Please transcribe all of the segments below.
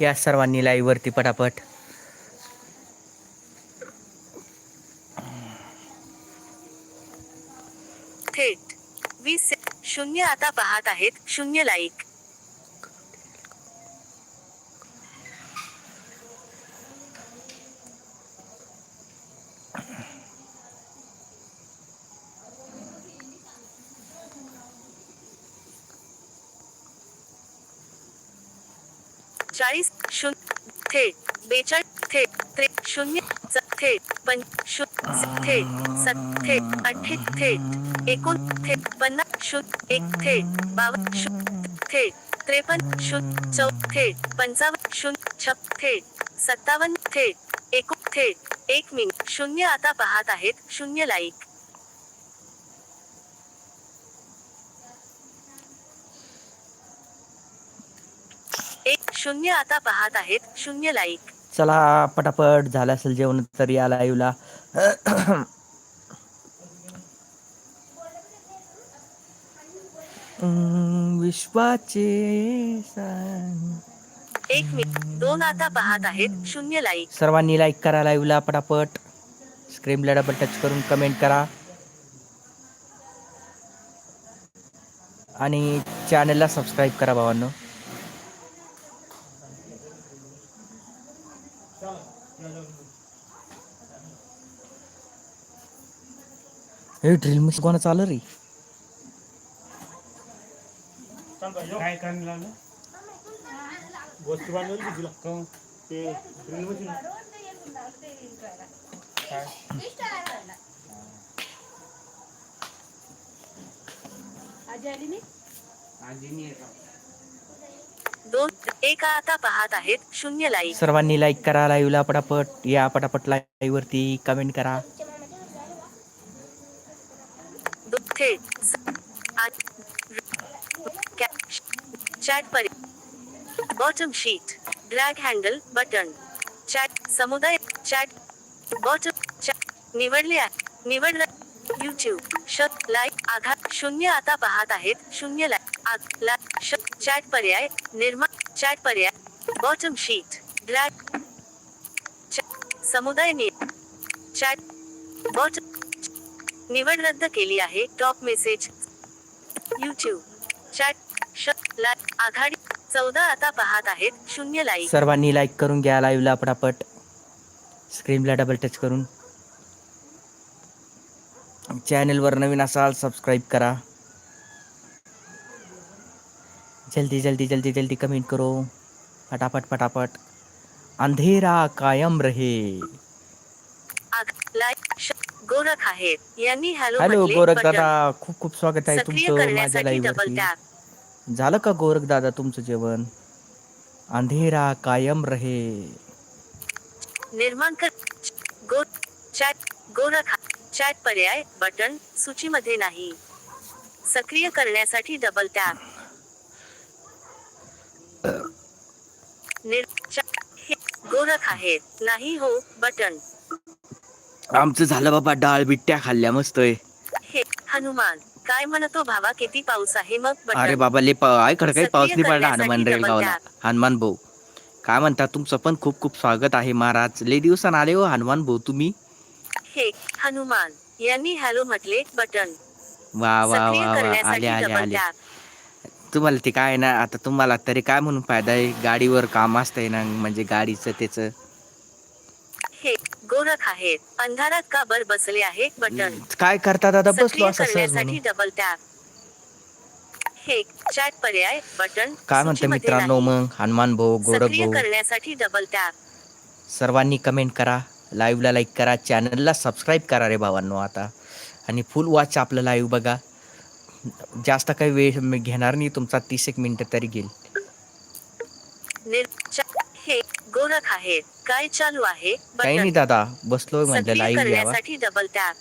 या सर्वांनी लाईव्हवरती पटापट. थेट. वीस शून्य आता पाहत आहेत शून्य लाईक चाळीस शून्य थेट बेचाळीस थेट त्रे शून्य च- थेट पं शून्य थेट सत थेट अठ्ठे थेट एकूण थेट पन्नास शून्य एक थेट बावन्न शून्य थेट त्रेपन्न शून्य चौ थेट पंचावन्न शून्य छप थेट सत्तावन्न थेट एकूण थेट एक मिनिट शून्य आता पाहत आहेत शून्य लाईक एक शून्य आता पाहत आहेत शून्य लाईक चला पटापट झालं असेल जेवण तर या लाईव्हला विश्वाचे एक मिनिट दोन आता पाहत आहेत शून्य लाईक सर्वांनी लाईक करा लाईव्हला पटापट. स्क्रीनला डबल टच करून कमेंट करा. आणि चॅनलला सबस्क्राईब करा भावांनो. हे ड्रिल मशीन कोणा चालू रे? काय लागलं बनवली की तुला? काहून? ते ड्रिल मशीन काय? दोन एक आता पाहत आहेत. शून्य लाईक सर्वांनी लाईक करा लाईव्हला पटापट या पटापट लाईव्ह वरती कमेंट करा दो- थेट स- आठ कॅ- चॅट परि bottom sheet drag handle button chat समुदाय चॅट बॉटम चॅट निवडले आहे निवडलं यूट्यूब शत लाईक आघात शून्य आता पाहत आहेत शून्य लाईक ला चॅट पर्याय निर्माण चॅट पर्याय बॉटम शीट ड्रॅग समुदाय नियम चॅट बॉटम निवड रद्द केली आहे. Top message. युट्यूब चॅट आघाडी. चौदा आता पाहत आहेत. शून्य लाईक सर्वांनी लाईक करून घ्या लाईव्हला पटापट. स्क्रीनला डबल टच करून. चॅनलवर नवीन असाल सबस्क्राईब करा. जल्दी जल्दी जल्दी जल्दी कमेंट करो. फटाफट फटाफट अंधेरा कायम रहे. लाईक गोरख आहेत. यांनी हॅलो हॅलो म्हटले, गोरख बटन. दादा खूप खूप स्वागत आहे सक्रिय तुमचं माझ्या करण्यासाठी लाईव्ह डबल वरती. टॅप झालं का गोरख दादा तुमचं जेवण? अंधेरा कायम रहे. निर्माण कर. गो चॅट गोरख चॅट पर्याय बटन सूचीमध्ये नाही. सक्रिय करण्यासाठी डबल टॅप हे गोरख आहेत. नाही हो बटन. आमचं झालं बाबा डाळ बिट्ट्या खाल्ल्या मस्त आहे हे हनुमान काय म्हणतो भावा किती पाऊस आहे मग अरे बाबा ले काय काही पाऊस नाही पडला हनुमान रेलगावला tap. हनुमान भाऊ काय म्हणता तुमचं पण खूप खूप स्वागत आहे महाराज. लय दिवसानं आले हो हनुमान भाऊ तुम्ही? हे हनुमान यांनी हॅलो म्हटले बटन. वा वा वा आले आले आले. तुम्हाला ते काय ना आता तुम्हाला तरी काय म्हणून फायदा आहे? गाडीवर काम असतंय ना म्हणजे गाडीचं त्याचं. हे गोरख आहेत. अंधारात का बर बसले आहे? बटन. काय करता दादा बसलो सक्रिय असं सहज करण्यासाठी म्हणून डबल टॅप हे चॅट पर्याय बटन काय म्हणतं सूचीमध्ये मित्रांनो. मग? हनुमान भाऊ गोरख सक्रिय भाऊ. करण्यासाठी डबल टॅप सर्वांनी कमेंट करा लाईव्हला लाईक करा चॅनलला सबस्क्राईब करा रे भावांनो आता. आणि फुल वॉच आपलं लाईव्ह बघा. जास्त काही वेळ मी घेणार नाही तुमचा तीस एक मिनिटं तरी घेईल निर- हे गोरख आहेत. काय चालू आहे? काही नाही दादा बसलोय म्हणलं सक्रिय लाईव्ह करण्यासाठी डबल टॅप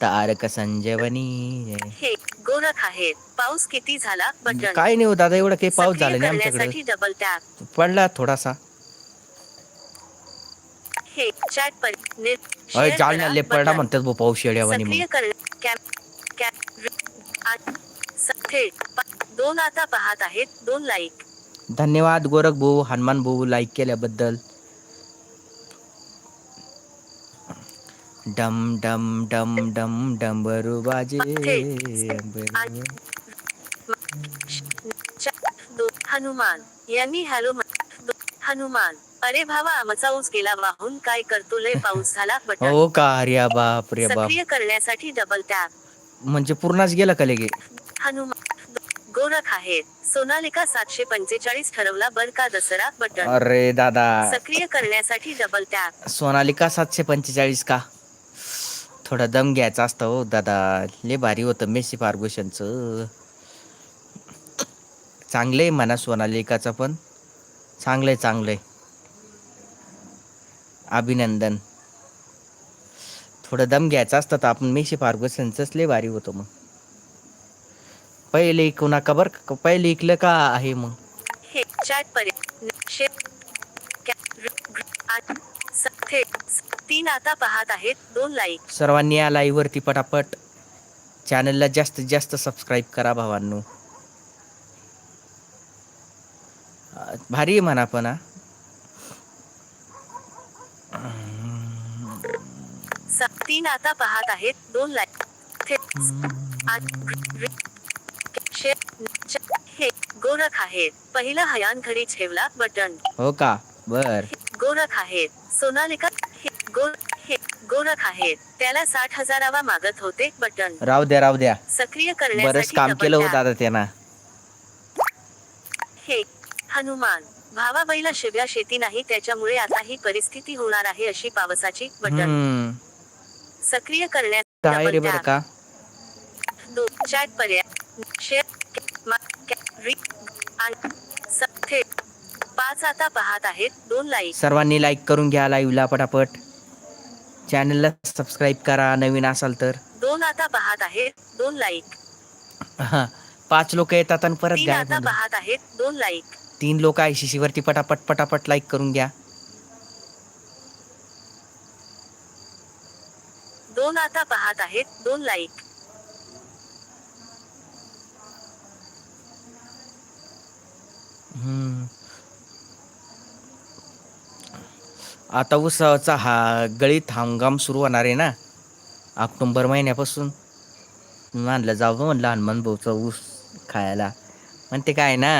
तारक संजीवनी हे गोरख आहेत. पाऊस किती झाला? बटन काय नाही हो दादा एवढं काही पाऊस सक्रिय झाला नाही करण्यासाठी आमच्याकडे डबल टॅप पडला थोडासा. हे चॅट पर जालना करा, बटन. म्हणतात भाऊ पाऊस येड्यावानी सक्रिय कर कॅप कॅप र- आठ स- थेट पा- दोन आता पाहत आहेत. दोन लाईक धन्यवाद गोरख भाऊ हनुमान भाऊ लाईक केल्याबद्दल. डम डम डम डम डंबरू बाजे हनुमान यांनी हॅलो हनुमान अरे भावा आमचा ऊस गेला वाहून काय करतो लय पाऊस झाला हो का? अरे बाप रे बाप. सक्रिय करण्यासाठी डबल टॅप म्हणजे पूर्णच गेलं का लगे हनुमान गोरख आहेत. सोनालिका सातशे पंचेचाळीस ठरवला बर का दसरा बटन. अरे दादा. सक्रिय करण्यासाठी डबल टॅप सोनालिका सातशे पंचेचाळीस का? थोडा दम घ्यायचा असतं हो दादा. लय भारी होतं मेसी फार्गुशनचं चांगलंय म्हणा सोनालिकाचं पण. चांगलंय चांगलंय. अभिनंदन. थोडं दम घ्यायचं असतं तर आपण मेसी फार्गुसनचंच लय भारी होतं मग. पहिले ऐकू नका बरं का? पहिले ऐकलं का आहे मग? हे चॅट कॅ- तीन आता पाहत आहेत. दोन लाईक सर्वांनी या लाईव्ह वरती पटापट चॅनलला जास्तीत जास्त सबस्क्राईब करा भावांनो. भारी आहे म्हणा पण तीन आता पाहत आहेत. दोन लाईक कॅ- हे गोरख आहेत. पहिला हयान घरी ठेवला बटन. हो का? बर. गोरख आहेत. सोनालिका हे गोर हे गोरख आहेत. त्याला साठ हजारावा मागत होते बटन. राहू द्या राहू द्या. सक्रिय बरंच करण्यासाठी काम केलं हो tap. दादा त्यांना. हे हनुमान. भावा बैला शिव्या शेती नाही त्याच्यामुळे आता ही परिस्थिती होणार आहे अशी पावसाची बटन. हम्म. सक्रिय करण्यात काय रे double बरं tap. का? दो चॅट पर्याय. शेअर. पाच आता पाहत आहेत. दोन लाईक सर्वांनी लाईक करून घ्या लाईव्हला पटापट. चॅनलला सबस्क्राईब करा नवीन असाल तर. दोन आता पाहत आहेत. दोन लाईक हा पाच लोक येतात आणि परत तीन आता होऊन पाहत आहेत. दोन लाईक. तीन लोक आय सी वरती पटापट पटापट लाईक करून घ्या. दोन आता पाहत आहेत. दोन लाईक आता उत्सवाचा हा गळीत हंगाम सुरू होणार आहे ना. ऑक्टोबर महिन्यापासून. म्हणलं जाऊ म्हणलं हनुमान भाऊचा ऊस खायला. म्हणते काय ना.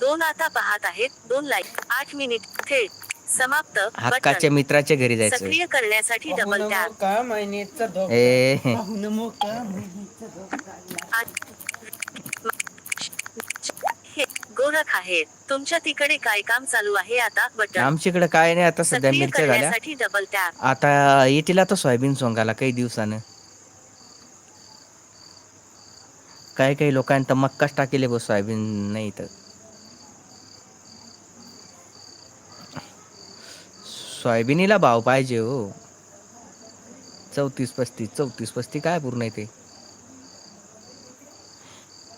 दोन आता पाहत आहेत. दोन लाईक आठ मिनिट थेट समाप्त. हक्काच्या मित्राच्या घरी जायचं सक्रिय करण्यासाठी डबल टॅप का महिन्याचा धोका? ए. पाहुणं मोका महिन्याचा धोका? गोरख आहेत. तुमच्या तिकडे काय काम चालू आहे आता? बटन. आमच्याकडे काय नाही आता सध्या सक्रिय मिरच्या झाल्या. करण्यासाठी डबल टॅप आता येतील आता सोयाबीन सोंगाला काही दिवसानं. काही काही लोकांनी तर मक्काच टाकेले बघ सोयाबीन नाही तर. सोयाबीनीला भाव पाहिजे हो. चौतीस पस्तीस चौतीस पस्तीस काय पूर्ण येते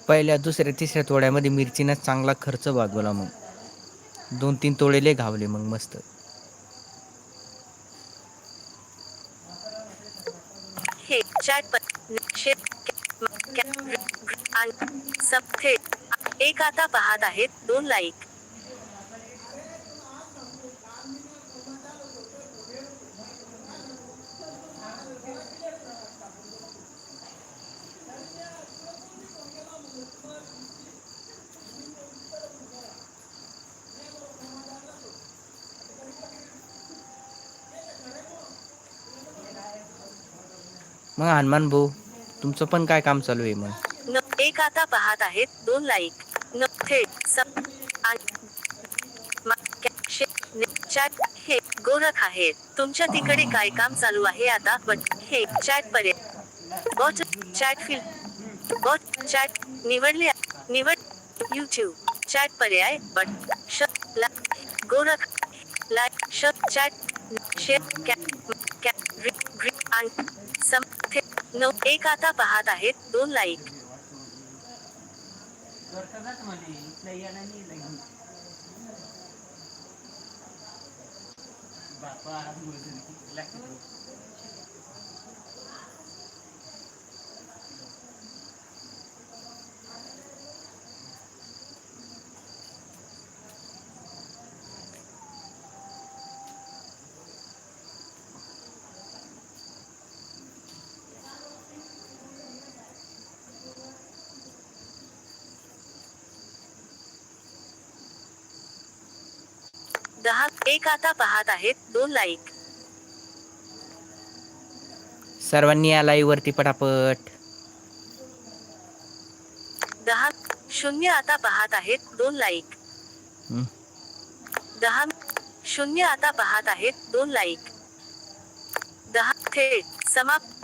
पहिल्या दुसऱ्या तिसऱ्या तोड्यामध्ये मिरचीनं चांगला खर्च भागवला मग. दोन तीन तोडेले घावले मग मस्त. हे एक आता पाहत आहेत दोन लाईक मग हनुमान भाऊ तुमचं पण काय काम चालू आहे मग? न एक आता पाहत आहेत दोन लाईक. न थेट चॅट हे गोरख आहेत. तुमच्या तिकडे काय काम चालू आहे आता? बट हे चॅट पर्याय bot chat field bot chat निवडले निवड यूट्यूब चॅट पर्याय बट श गोरख लाईक श चॅट शेअर कॅ कॅ रि नऊ एक आता पाहत आहेत दोन लाईक बापा दहा एक आता पाहत आहेत दोन लाईक सर्वांनी या लाईव्ह वरती पटापट. दहा शून्य आता पाहत आहेत दोन लाईक. दहा शून्य आता पाहत आहेत दोन लाईक दहा थेट समाप्त.